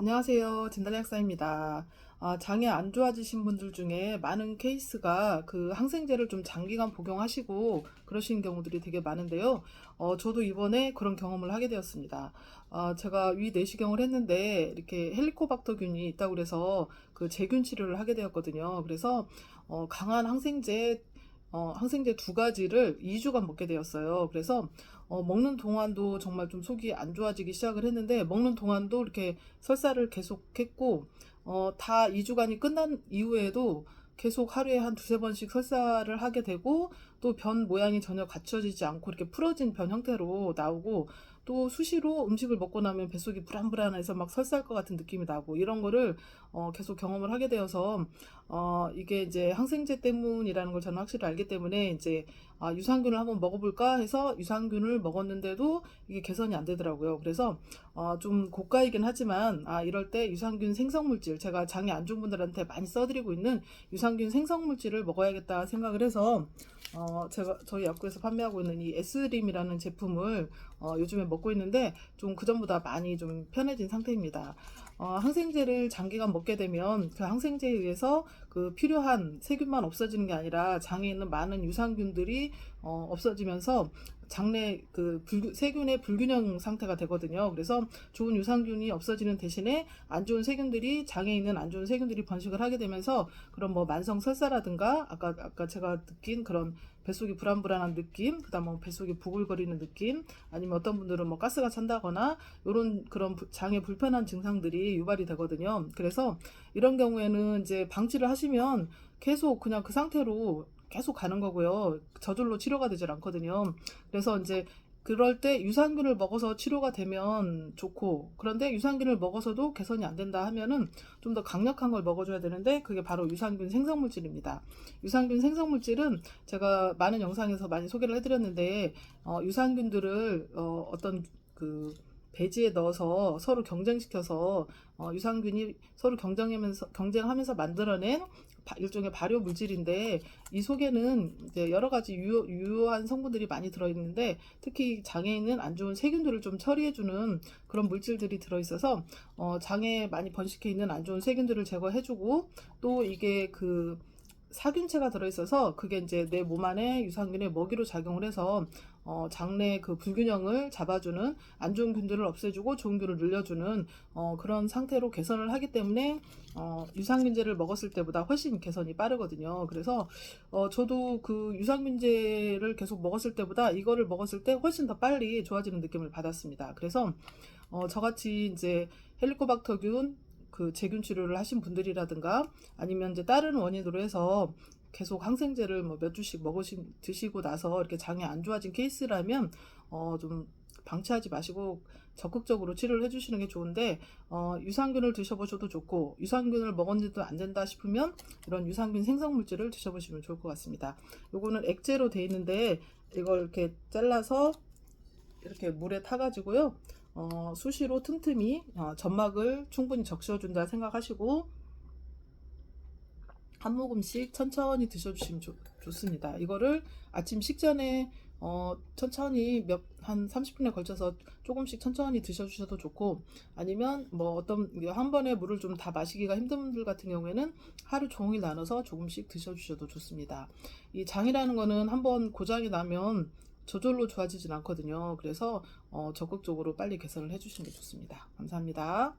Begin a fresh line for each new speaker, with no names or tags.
안녕하세요. 진달래 약사입니다. 아, 장애 안 좋아지신 분들 중에 많은 케이스가 그 항생제를 좀 장기간 복용하시고 그러시는 경우들이 되게 많은데요. 어, 저도 이번에 그런 경험을 하게 되었습니다. 아, 제가 위 내시경을 했는데 이렇게 헬리코박터균이 있다고 그래서 그 제균 치료를 하게 되었거든요. 그래서 어, 강한 항생제 어, 항생제 두 가지를 2주간 먹게 되었어요. 그래서 어, 먹는 동안도 정말 좀 속이 안 좋아지기 시작을 했는데 먹는 동안도 이렇게 설사를 계속했고 어, 다 2주간이 끝난 이후에도 계속 하루에 한 두세 번씩 설사를 하게 되고 또 변 모양이 전혀 갖춰지지 않고 이렇게 풀어진 변 형태로 나오고 또 수시로 음식을 먹고 나면 뱃속이 불안불안해서 막 설사할 것 같은 느낌이 나고 이런 거를 어, 계속 경험을 하게 되어서 어, 이게 이제 항생제 때문이라는 걸 저는 확실히 알기 때문에 이제 아, 유산균을 한번 먹어볼까 해서 유산균을 먹었는데도 이게 개선이 안 되더라고요. 그래서 어, 좀 고가이긴 하지만 아, 이럴 때 유산균 생성물질 제가 장이 안 좋은 분들한테 많이 써드리고 있는 유산균 생성물질을 먹어야겠다 생각을 해서 어, 제가 저희 약국에서 판매하고 있는 이 에스림이라는 제품을 어, 요즘에 먹고 있는데 좀 그전보다 많이 좀 편해진 상태입니다. 어, 항생제를 장기간 먹게 되면 그 항생제에 의해서 그 필요한 세균만 없어지는 게 아니라 장에 있는 많은 유산균들이 어, 없어지면서 장내 그 불, 세균의 불균형 상태가 되거든요. 그래서 좋은 유산균이 없어지는 대신에 안 좋은 세균들이 장에 있는 안 좋은 세균들이 번식을 하게 되면서 그런 뭐 만성 설사라든가 아까 아까 제가 느낀 그런 뱃속이 불안불안한 느낌, 그다음 뭐 뱃속이 부글거리는 느낌, 아니면 어떤 분들은 뭐 가스가 찬다거나 이런 그런 부- 장에 불편한 증상들이 유발이 되거든요. 그래서 이런 경우에는 이제 방치를 하시면 계속 그냥 그 상태로 계속 가는 거고요. 저절로 치료가 되질 않거든요. 그래서 이제 그럴 때 유산균을 먹어서 치료가 되면 좋고 그런데 유산균을 먹어서도 개선이 안 된다 하면은 좀 더 강력한 걸 먹어줘야 되는데 그게 바로 유산균 생성물질입니다. 유산균 생성물질은 제가 많은 영상에서 많이 소개를 해드렸는데 어, 유산균들을 어, 어떤 그 배지에 넣어서 서로 경쟁시켜서 어, 유산균이 서로 경쟁하면서 경쟁하면서 만들어낸 바- 일종의 발효 물질인데 이 속에는 이제 여러 가지 유효, 유효한 성분들이 많이 들어있는데 특히 장에 있는 안 좋은 세균들을 좀 처리해주는 그런 물질들이 들어있어서 어, 장에 많이 번식해 있는 안 좋은 세균들을 제거해주고 또 이게 그 사균체가 들어있어서 그게 이제 내 몸 안에 유산균의 먹이로 작용을 해서 어, 장내 그 불균형을 잡아주는 안 좋은 균들을 없애주고 좋은 균을 늘려주는 어, 그런 상태로 개선을 하기 때문에 어, 유산균제를 먹었을 때보다 훨씬 개선이 빠르거든요. 그래서 어, 저도 그 유산균제를 계속 먹었을 때보다 이거를 먹었을 때 훨씬 더 빨리 좋아지는 느낌을 받았습니다. 그래서 어, 저같이 이제 헬리코박터균 그 제균 치료를 하신 분들이라든가 아니면 이제 다른 원인으로 해서 계속 항생제를 뭐 몇 주씩 먹으시 드시고 나서 이렇게 장이 안 좋아진 케이스라면 어 좀 방치하지 마시고 적극적으로 치료를 해주시는 게 좋은데 어 유산균을 드셔보셔도 좋고 유산균을 먹었는데도 안 된다 싶으면 이런 유산균 생성 물질을 드셔보시면 좋을 것 같습니다. 요거는 액제로 돼 있는데 이걸 이렇게 잘라서 이렇게 물에 타가지고요. 어, 수시로 틈틈이 어, 점막을 충분히 적셔준다 생각하시고 한 모금씩 천천히 드셔주시면 좋, 좋습니다. 이거를 아침 식전에 어, 천천히 몇, 한 30분에 걸쳐서 조금씩 천천히 드셔주셔도 좋고, 아니면 뭐 어떤, 한 번에 물을 좀 다 마시기가 힘든 분들 같은 경우에는 하루 종일 나눠서 조금씩 드셔주셔도 좋습니다. 이 장이라는 거는 한번 고장이 나면 저절로 좋아지진 않거든요. 그래서 어, 적극적으로 빨리 개선을 해주시는 게 좋습니다. 감사합니다.